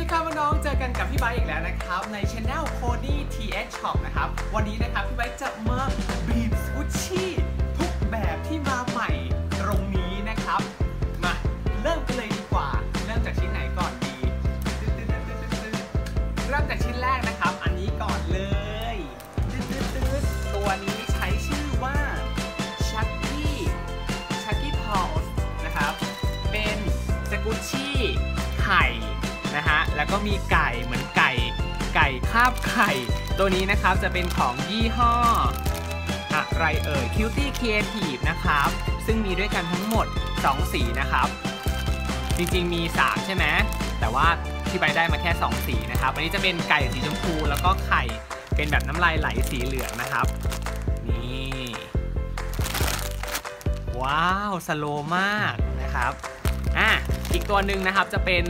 ดีครับน้องเจอกันกับพี่ไบอีกแล้วนะครับ ในช anel Pony TH Shop นะครับ วันนี้นะครับพี่ไบจะมาบีบสกุชชี่ทุกแบบที่มาใหม่ตรงนี้นะครับ มาเริ่มกันเลยดีกว่า เริ่มจากชิ้นไหนก่อนดีเริ่มจากชิ้นแรกนะครับ อันนี้ก่อนเลยตัวนี้ใช้ชื่อว่า Chucky Chucky Paws นะครับเป็นสกุชชี่ไข่ นะฮะ แล้วก็มีไก่เหมือนไก่ ไก่คาบไข่ ตัวนี้นะครับจะเป็นของยี่ห้อ อะไรเอ่ย Cutie Creative นะครับ ซึ่งมีด้วยกันทั้งหมด 2 สีนะครับ จริงๆมี 3 ใช่ไหม แต่ว่าที่ใบได้มาแค่ 2 สีนะครับ อันนี้จะเป็นไก่สีชมพูแล้วก็ไข่เป็นแบบน้ำลายไหลสีเหลืองนะครับ นี่ ว้าว สโลมากนะครับ อะ อีกตัวหนึ่งนะครับจะเป็น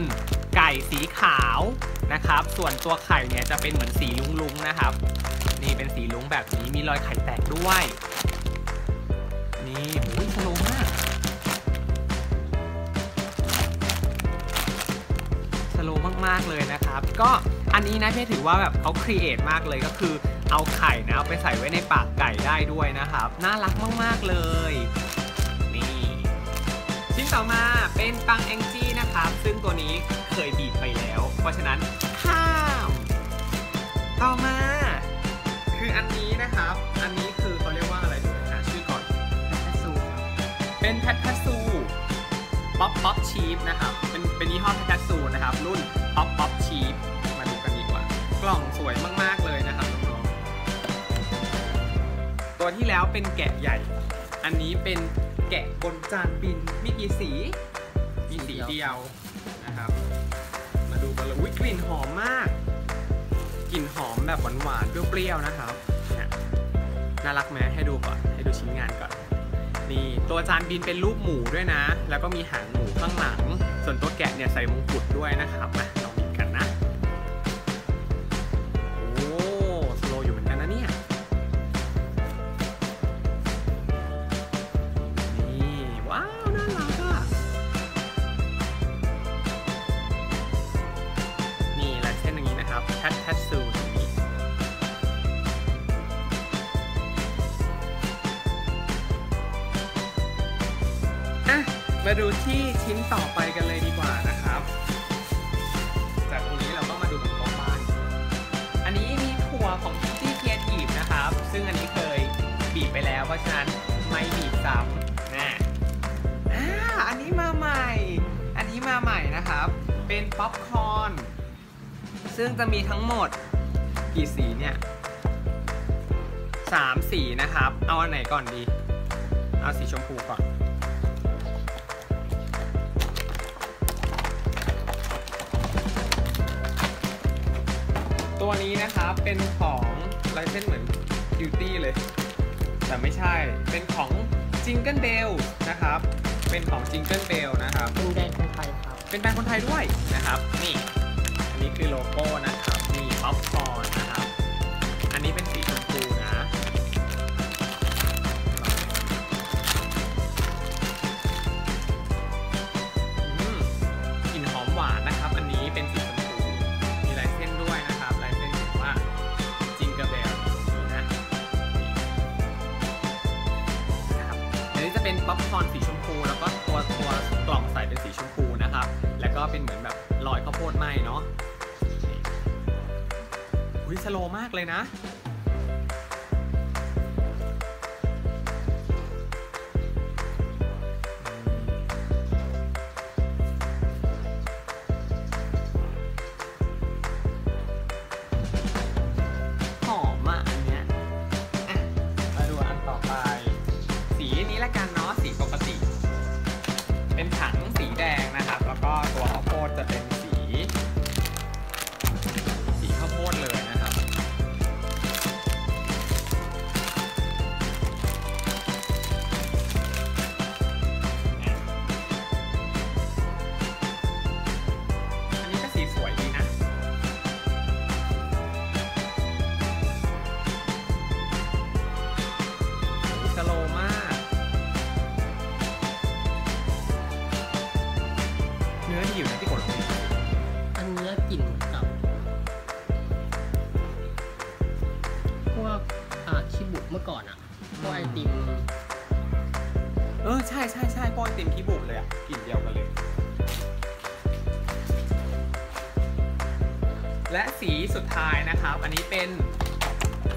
ไก่สีขาวนะครับ ส่วนตัวไข่เนี่ยจะเป็นเหมือนสีลุงๆนะครับ นี่เป็นสีลุงแบบนี้มีรอยไข่แตกด้วย นี่โอ้ยสโลมากสโลมากๆเลยนะครับ ก็อันนี้นะพี่ถือว่าแบบเขาครีเอทมากเลยก็คือเอาไข่นะเอาไปใส่ไว้ในปากไก่ได้ด้วยนะครับ น่ารักมากๆเลย ต่อมาเป็นปังแองจี้นะครับ ซึ่งตัวนี้เคยบีบไปแล้ว เพราะฉะนั้นข้าม ต่อมา คืออันนี้นะครับ อันนี้คือเขาเรียกว่าอะไรดูหาชื่อก่อนเป็นแพทพัซูป๊อปป๊อปชีฟนะครับ เป็นเป็นยี่ห้อแพทพัซูนะครับ รุ่นป๊อปป๊อปชีฟมาดูกันดีกว่า กล่องสวยมาก ๆ เลยนะครับน้องๆตัวที่แล้วเป็นแกะใหญ่ อันนี้เป็น แกะบนจานบินมีกี่สี มีสีเดียวนะครับ มาดูกันเลยอุ้ยกลิ่นหอมมาก กลิ่นหอมแบบหวานๆ เปรี้ยวๆ นะครับน่ารักไหมให้ดูก่อน ให้ดูชิ้นงานก่อน นี่ตัวจานบินเป็นรูปหมูด้วยนะ แล้วก็มีหางหมูข้างหลัง ส่วนตัวแกะเนี่ยใส่มงกุฎด้วยนะครับนะ ที่ชิ้นต่อไปกันเลยดีกว่านะครับ จากตรงนี้เราก็มาดูตรงต๊ะบ้าน อันนี้มีถั่วของ Kitty Creative นะครับ ซึ่งอันนี้เคยบีบไปแล้ว เพราะฉะนั้นไม่บีบซ้ำนะอ่าอันนี้มาใหม่ อันนี้มาใหม่นะครับ เป็นป๊อปคอร์น ซึ่งจะมีทั้งหมดกี่สีเนี่ยสามสีนะครับ เอาอันไหนก่อนดี เอาสีชมพูก่อน ตัวนี้นะครับเป็นของลายเส้นเหมือนคิวตี้เลย แต่ไม่ใช่เป็นของจิงเกิลเบลนะครับ เป็นของจิงเกิลเบลนะครับเป็นแดงคนไทยครับ เป็นแบรนด์คนไทยด้วยนะครับ นี่ อันนี้คือโลโก้นะ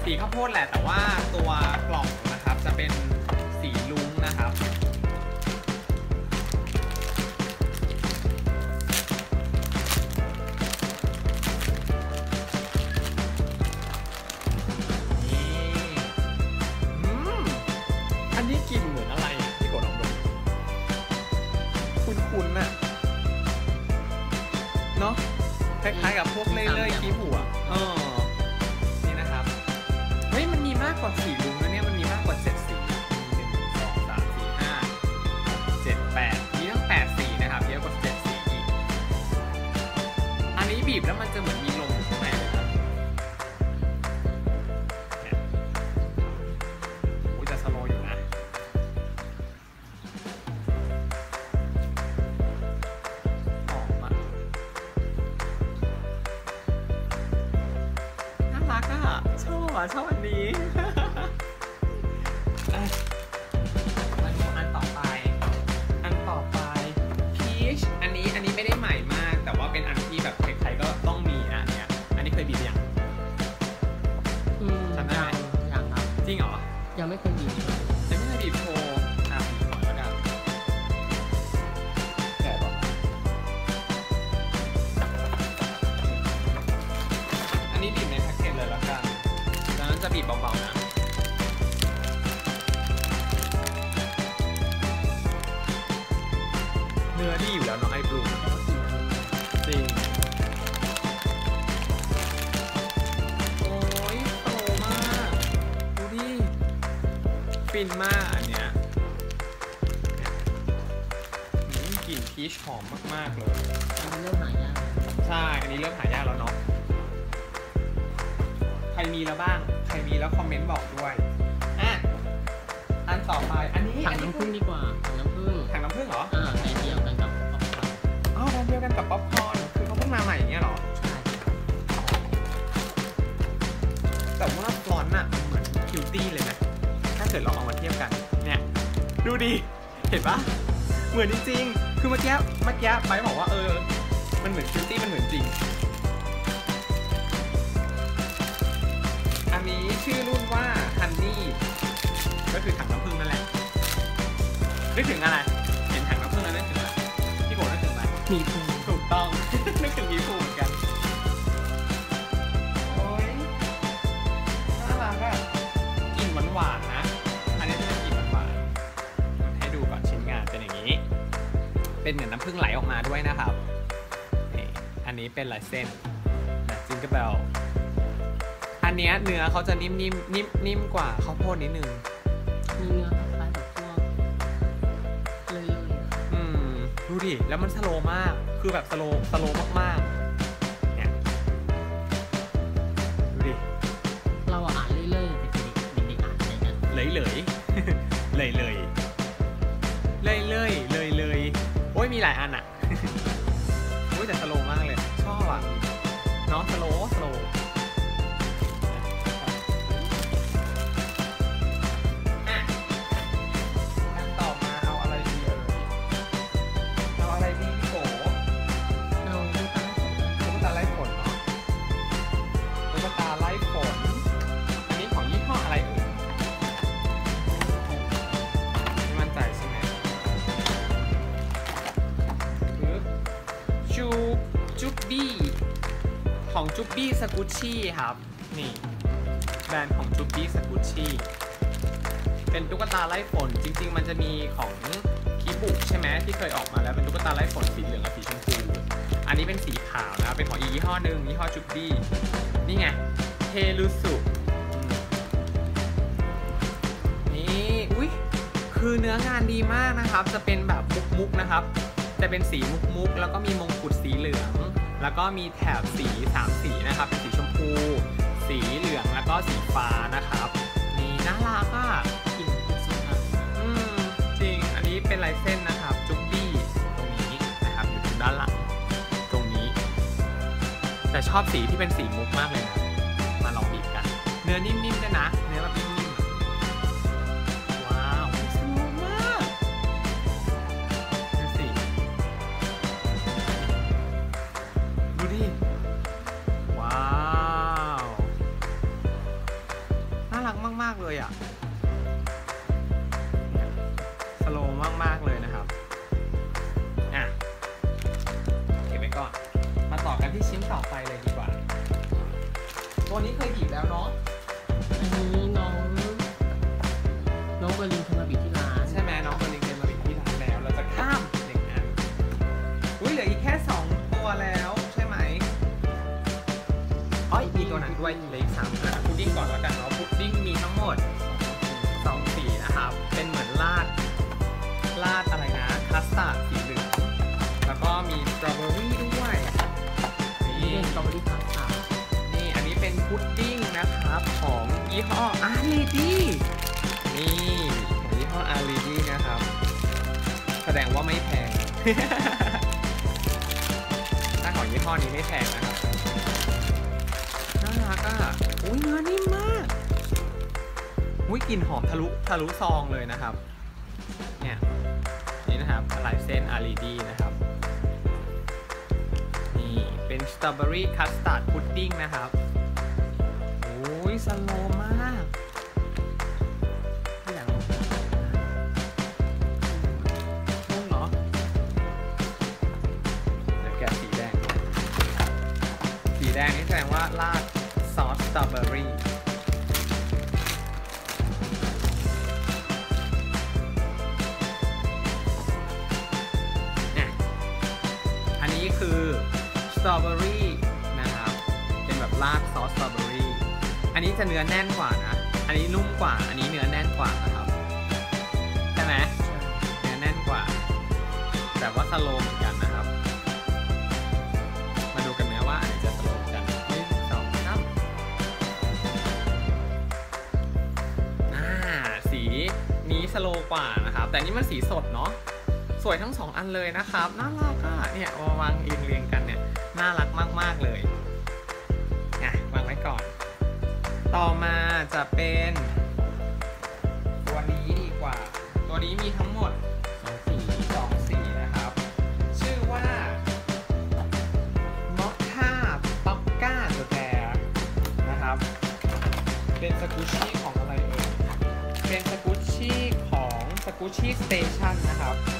สีข้าวโพดแหละแต่ว่าตัวกล่องนะครับจะเป็นสีลุ้งนะครับ นี่อืมอันนี้กลิ่นเหมือนอะไรอะพี่โกดลองดูคุ้นๆน่ะเนาะคล้ายๆกับพวกเล่ยๆคีบหัว ว่าสีลุงนะเนี่ยมันมีมากกว่าเจ็ดสีมีหนึ่งสองสามสี่ห้าเจ็ดแปดมีตั้งแปดสีนะครับเยอะกว่าเจ็ดสีอีก อันนี้บีบแล้วมันจะเหมือน ไม่เคยบีบเลยยั ฟินมากอันเนี้ยเนี่ยอืมกลิ่นพีชหอมมาก ๆ เลยอันนี้เริ่มหายาก ใช่ อันนี้เริ่มหายากแล้วเนาะ ใครมีแล้วบ้าง ใครมีแล้วคอมเมนต์บอกด้วย อะ อันต่อไป อันนี้ถังอันนี้น้ำผึ้งดีกว่าถังน้ำผึ้งถังน้ำผึ้งเหรอ อ่าแต่เดียวกันกับป๊อปคอร์นอ้าวแบรนด์เดียวกันกับป๊อปคอร์นคือเขาเพิ่งมาใหม่อย่างเงี้ยเหรอ ใช่ แต่ว่าฟลอนต์อะเหมือนคิวตี้เลยนะถ้าเกิดเราเอามาเทียบกันเนี่ยดูดิเห็นปะเหมือนจริงๆคือเมื่อกี้เมื่อกี้ไปบอกว่าเออ มันเหมือนคิวตี้มันเหมือนจริง อันนี้ชื่อรุ่นว่าฮันนี่ก็คือถังน้ำผึ้งนั่นแหละนึกถึงอะไร เป็นเหมือนน้ำผึ้งไหลออกมาด้วยนะครับนี่อันนี้เป็นลายเส้นนะจิงก e เบลอันเนี้ยเนื้อเขาจะนิ่มๆนิ่มนิ่มกว่าข้าวโพดนิดนึง มีเนื้อคล้ายๆกับพวกเลยๆอะอืมดูดิ แล้วมันสโลว์มาก คือแบบสโลว์สโลว์มากๆเนี่ยดูดิ เราอะอ่านเรื่อยๆแต่เด็กๆเด็กๆอ่านอะไรกัน เลยเลยเลยเลยเลยเลยเลยเลย โอ้ยมีหลายอันอะโอ้ยแต่สโลว์มากเลย บี้สกุชชี่ครับ นี่ แบรนด์ของจูบี้สกุชชี่เป็นตุ๊กตาไล่ฝน จริง ๆ มันจะมีของคีบุใช่ไหมที่เคยออกมาแล้วเป็นตุ๊กตาไล่ฝนสีเหลืองกับสีชมพู อันนี้เป็นสีขาวนะ เป็นของอีกยี่ห้อหนึ่งยี่ห้อจุบบี้นี่ไงเทลุสุนี่อุ้ยคือเนื้องานดีมากนะครับ จะเป็นแบบมุกๆนะครับ จะเป็นสีมุกๆแล้วก็มีมงกุฎสีเหลือง แล้วก็มีแถบสีสามสีนะครับเป็นสีชมพู สีเหลืองแล้วก็สีฟ้านะครับนี่น่ารักอะกินพิซซ่าอืมจริงอันนี้เป็นลายเส้นนะครับ จุ๊บบี้ตรงนี้นะครับอยู่ด้านหลังตรงนี้ แต่ชอบสีที่เป็นสีมุกมากเลยนะมาลองบีบกัน เนื้อนิ่มๆด้วยนะ ตัวนั้นด้วยเหลืออีกสามอันพุดดิ้งก่อนแล้วกันเนาะพุดดิ้งมีทั้งหมดสองสีนะครับ เป็นเหมือนลาดลาดอะไรนะคัสตาร์ดสีเหลืองแล้วก็มีสตรอเบอรี่ด้วยนี่สตรอเบอรี่คัสตาร์ดนี่อันนี้เป็นพุดดิ้งนะครับของยี่ห้ออารีดี้นี่ของยี่ห้ออารีดี้นะครับ แสดงว่าไม่แพงถ้าของยี่ห้อนี้ไม่แพงนะครับ น่าอะอุ้ยเนื้อนิ่มมากอุ้ยกลิ่นหอมทะลุทะลุซองเลยนะครับ เนี่ยนี่นะครับลายเส้นอารีดี้นะครับ นี่เป็นสตรอเบอรี่คัสตาร์ดพุดดิ้งนะครับ โอ้ยสโลมาก ตรอเบอรี่อันนี้คือสตรอเบอรี่นะครับ เป็นแบบราดซอสสตรอเบอรี่ อันนี้จะเนื้อแน่นกว่านะ อันนี้นุ่มกว่า อันนี้เนื้อแน่นกว่านะครับ ใช่ไหมเนื้อแน่นกว่า แต่ว่าสโลเหมือนกัน สโลกว่านะครับ แต่นี่มันสีสดเนาะสวยทั้งสองอันเลยนะครับน่ารักอะเนี่ยวางเรียงเรียงกันเนี่ยน่ารักมาก ๆ เลยอะวางไว้ก่อน ต่อมาจะเป็น กูชี่สเตชันนะครับ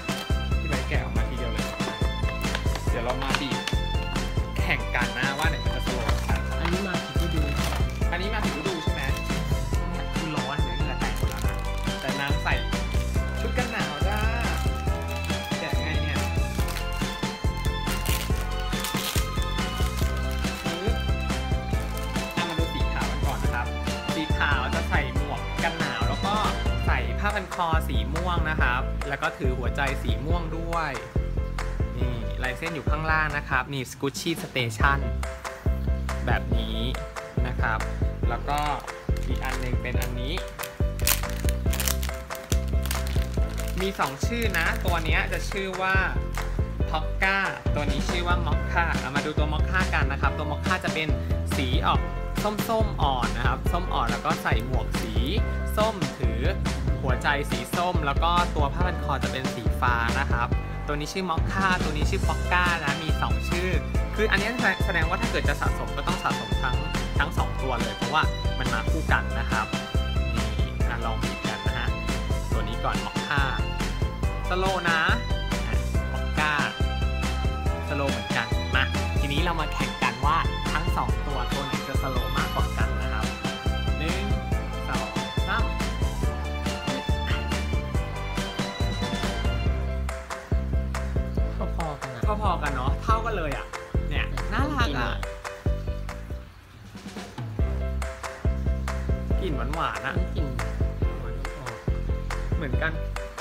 คอสีม่วงนะครับ แล้วก็ถือหัวใจสีม่วงด้วยนี่ลายเส้นอยู่ข้างล่างนะครับ นี่ Squishy Station แบบนี้นะครับ แล้วก็อีกอันหนึ่งเป็นอันนี้ มี 2 ชื่อนะ ตัวนี้จะชื่อว่าพ็อกก้าตัวนี้ชื่อว่ามอคค่าเอามาดูตัวมอคค่ากันนะครับ ตัวมอคค่าจะเป็นสีออกส้มๆอ่อนนะครับ ส้มอ่อนแล้วก็ใส่หมวกสี ส้มถือ หัวใจสีส้ม แล้วก็ตัวผ้าพันคอจะเป็นสีฟ้านะครับตัวนี้ชื่อมอคค่าตัวนี้ชื่อพอกก้านะมี 2 ชื่อ คืออันนี้แสดงว่าถ้าเกิดจะสะสมก็ต้องสะสมทั้งทั้งสองตัวเลย เพราะว่ามันมาคู่กันนะครับนี่ลองบีบกันนะฮะตัวนี้ก่อนมอคค่าสโลนะอะมอคก้าสโลเหมือนกันมาทีนี้เรามาแข่งกันว่าทั้งสองตัวตัวไหนจะสโล กันอะก็พอกันเนาะเท่ากันเลยอะ เนี่ยน่ารักอะกลิ่นหวานๆอัอะนนี้กลิ่นหวานออกเหมือนกัน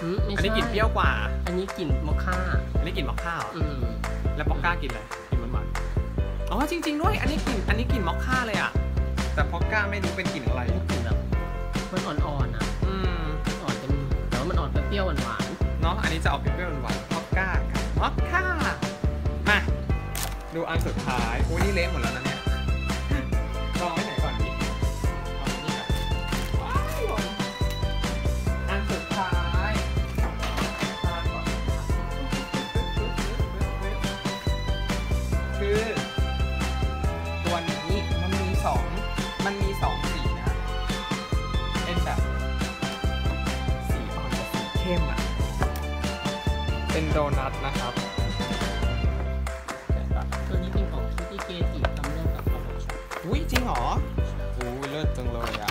อืมไม่อันใช่นี้กลิ่นเปรี้ยวกว่า อันนี้กลิ่นมอคค่า อันนี้กลิ่นมอคค่าเหรออืมแล้วป๊อกก้ากินอะไรกินหวานๆอ๋อจริง ๆ ด้วย อันนี้กลิ่นอันนี้กลิ่นมอคค่าเลยอะ แต่ป๊อกก้าไม่รู้เป็นกลิ่นอะไรอันนี้กลิ่นแบบมันอ่อนๆอะ อืมอ่อนเป็นแต่ว่ามันอ่อนเปรี้ยวๆหวานเนาะอันนี้จะออกเปรี้ยวๆหวานๆป๊อกก้ากับ มอคค่ามาดูอันสุดท้ายโอ้ยนี่เละหมดแล้วนะเนี่ย โดนัทนะครับแกะก่อนตัวนี้เป็นของคิตตี้เกจิทำร่วมกับคอร์ชอุ้ยจริงเหรออุ้ยเลิศจังเลยอะ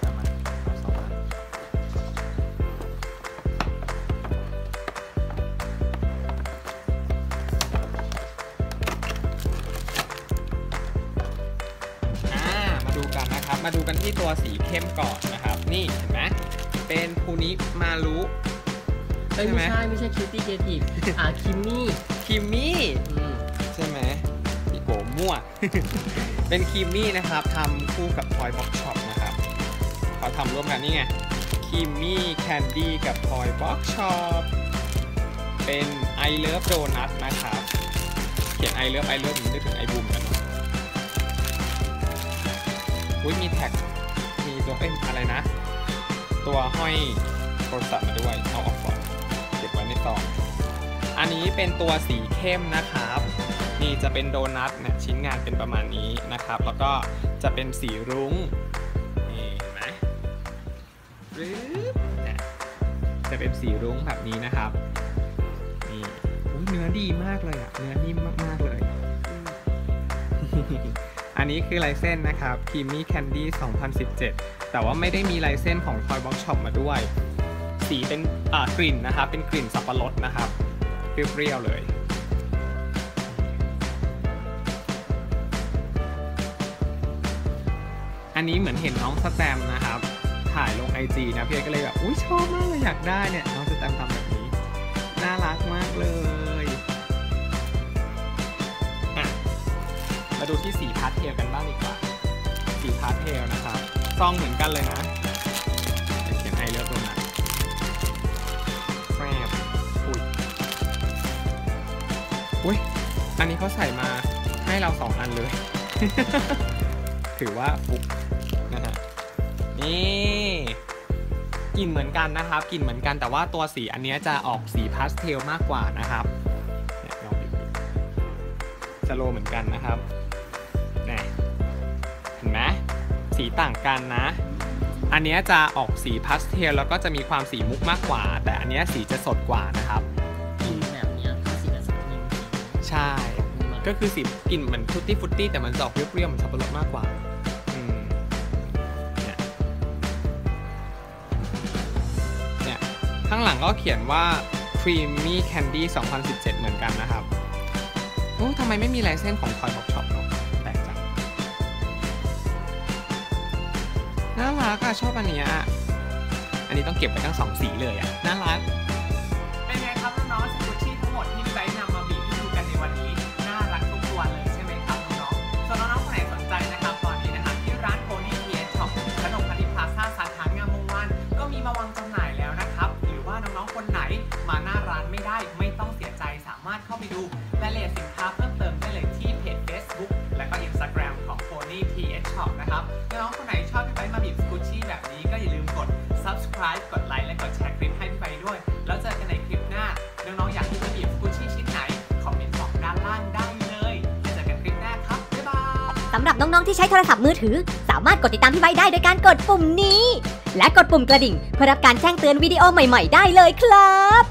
เอามาเอาสองอันอ่ามาดูกันนะครับมาดูกันที่ตัวสีเข้มก่อนนะครับ นี่เห็นไหมเป็นภูนิมารุ เอ้ยใช่ไหมไม่ใช่ไม่ใช่คิตตี้เกจิอ่าคิมมี่คิมมี่อืมใช่ไหมพี่โกมั่ว เป็นคิมมี่นะครับทำคู่กับ Toy Box Shop นะครับเขาทำร่วมกันนี่ไงคิมมี่แคนดี้กับ Toy Box Shop เป็น I Love Donut นะครับเขียน I Love I Love ผมนึกถึงไอบูมกันเนอะอุ้ยมีแท็กมีตัวเอ้ยอะไรนะ ตัวห้อยโทรศัพท์มาด้วย เอาออกก่ อนเก็บไว้ในซองอันนี้เป็นตัวสีเข้มนะครับ นี่จะเป็นโดนัทเนี่ยชิ้นงานเป็นประมาณนี้นะครับ แล้วก็จะเป็นสีรุ้งนี่เห็นไหมรึจะเป็นสีรุ้งแบบนี้นะครับนี่เนื้อดีมากเลยอะเนื้อนิ่มมากๆเลย อันนี้คือลายเส้นนะครับ Creamy Candy 2017 แต่ว่าไม่ได้มีลายเส้นของ Toy Box Shop มาด้วย สีเป็นอ่ากลิ่นนะครับเป็นกลิ่นสับปะรดนะครับเปรี้ยวๆเลยอันนี้เหมือนเห็นน้องสแตมนะครับ ถ่ายลงไอจีนะพี่ก็เลยแบบอุ้ยชอบมากเลยอยากได้เนี่ยน้องสแตมทำแบบนี้ น่ารักมากเลยอะมาดูที่สีพาสเทลกันบ้างดีกว่า สีพาสเทลนะครับซองเหมือนกันเลยนะ อุ้ย อันนี้เขาใส่มาให้เราสองอันเลย ถือว่าฟุกนะฮะ นี่กลิ่นเหมือนกันนะครับกลิ่นเหมือนกันแต่ว่าตัวสีอันนี้จะออกสีพาสเทลมากกว่านะครับลองดูสโลเหมือนกันนะครับนี่เห็นไหมสีต่างกันนะ อันนี้จะออกสีพาสเทลแล้วก็จะมีความสีมุกมากกว่า แต่อันนี้สีจะสดกว่านะครับ ช่ ก็คือสีกลิ่นเหมือนทุตตี้ฟุตตี้แต่มันจะออกเปรี้ยวๆเหมือนสับปะรดมากกว่าอืมเนี่ยเนี่ยข้างหลังก็เขียนว่า Creamy Candy 2017 เหมือนกันนะครับโอ้ทำไมไม่มีลายเส้นของ Toy Box Shop เนอะแปลกจังน่ารักอะชอบอันเนี้ยอันนี้ต้องเก็บไว้ทั้งสองสีเลยอะน่ารัก ที่ใช้โทรศัพท์มือถือ สามารถกดติดตามพี่ไว้ได้โดยการกดปุ่มนี้ และกดปุ่มกระดิ่ง เพื่อรับการแจ้งเตือนวิดีโอใหม่ ๆ ได้เลยครับ